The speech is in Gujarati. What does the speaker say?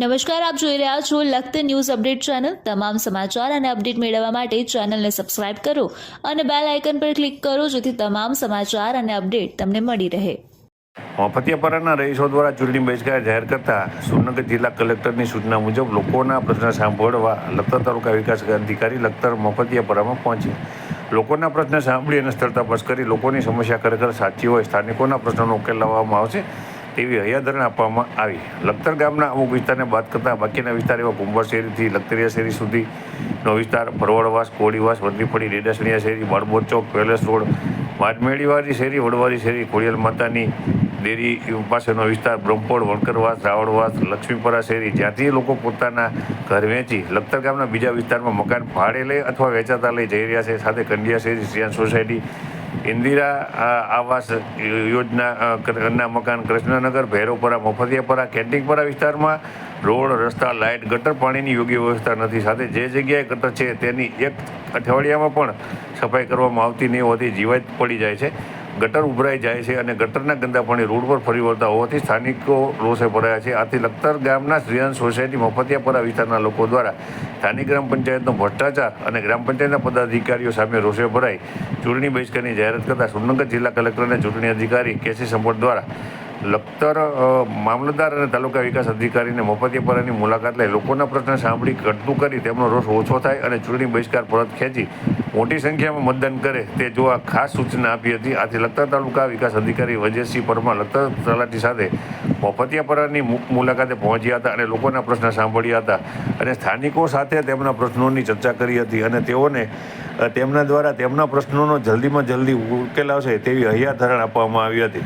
નમસ્કાર, આપ જોઈ રહ્યા છો લખત ન્યૂઝ અપડેટ ચેનલ. તમામ સમાચાર અને અપડેટ મેળવવા માટે ચેનલને સબસ્ક્રાઇબ કરો અને બેલ આઇકન પર ક્લિક કરો જેથી તમામ સમાચાર અને અપડેટ તમને મળી રહે. ફતિયાપરાના રહીશો દ્વારા ચૂંટણી બહિષ્કાર જાહેર કરતા સુરનગર જિલ્લા કલેક્ટરની સૂચના મુજબ લોકોના પ્રશ્ન સાંભળવા લખતર તાલુકા વિકાસ અધિકારી લખતર મફતિયાપરામાં પહોંચ્યા લોકોના પ્રશ્ન સાંભળી અને સ્થળ તપાસ કરી લોકોની સમસ્યા ખરેખર સાચી હોય, સ્થાનિકોના પ્રશ્નોનો ઉકેલ લાવવામાં આવશે. તેવી હૈયાધરણ આપવામાં આવી. લખતર ગામના અમુક વિસ્તારને બાદ કરતાં બાકીના વિસ્તાર એવા કુંભર શેરીથી લખતરિયા શેરી સુધીનો વિસ્તાર, ભરવાડવાસ, કોળીવાસ વરદીપડી રેડાસણીયા શેરી બાળબોર ચોક પેલેસ રોડ વાડમેળીવાળી શેરી, વડવારી શેરી ખોડિયાલ માતાની ડેરી પાસેનો વિસ્તાર, બ્રહ્મપોળ, વણકરવાસ રાવળવાસ લક્ષ્મીપરા શેરી, જ્યાંથી લોકો પોતાના ઘર વેચી લખતર ગામના બીજા વિસ્તારમાં મકાન ભાડે લઈ અથવા વેચાતા લઈ જઈ રહ્યા છે. સાથે કંડિયા શેરી, શ્રીયાન સોસાયટી ઇન્દિરા આવાસ યોજના મકાન કૃષ્ણનગર, ભૈરવપરા, મફતિયાપરા કેન્ટિંગપરા વિસ્તારમાં રોડ, રસ્તા, લાઇટ, ગટર, પાણીની યોગ્ય વ્યવસ્થા નથી. સાથે જે જગ્યાએ ગટર છે તેની એક અઠવાડિયામાં પણ સફાઈ કરવામાં આવતી નહીં હોતી જીવાત પડી જાય છે. ગટર ઉભરાઈ જાય છે અને ગટરના ગંદા પાણી રોડ પર ફરી વળતા હોવાથી સ્થાનિકો રોષે ભરાયા છે. આથી લખતર ગામના શ્રીયાન સોસાયટી મફતિયાપરા વિસ્તારના લોકો દ્વારા સ્થાનિક ગ્રામ પંચાયતનો ભ્રષ્ટાચાર અને ગ્રામ પંચાયતના પદાધિકારીઓ સામે રોષે ભરાઈ. ચૂંટણી બહિષ્કારની જાહેરાત કરતાં સુરનગર જિલ્લા કલેક્ટર અને ચૂંટણી અધિકારી કેસી સંપટ દ્વારા લખતર મામલતદાર અને તાલુકા વિકાસ અધિકારીને મફતિયાપરાની મુલાકાત લઈ લોકોના પ્રશ્ન સાંભળી ઘટતું કરી તેમનો રોષ ઓછો થાય અને ચૂંટણી બહિષ્કાર પરત ખેંચી મોટી સંખ્યામાં મતદાન કરે તે જોવા ખાસ સૂચના આપી હતી. આથી લખતર તાલુકા વિકાસ અધિકારી વજયસિંહ પરમાર લખતર તલાટી સાથે મફતિયાપરાની મુલાકાતે પહોંચ્યા હતા અને લોકોના પ્રશ્ન સાંભળ્યા હતા અને સ્થાનિકો સાથે તેમના પ્રશ્નોની ચર્ચા કરી હતી અને તેઓને તેમના દ્વારા તેમના પ્રશ્નોનો જલ્દીમાં જલ્દી ઉકેલ આવશે તેવી હૈયાધારણ આપવામાં આવી હતી.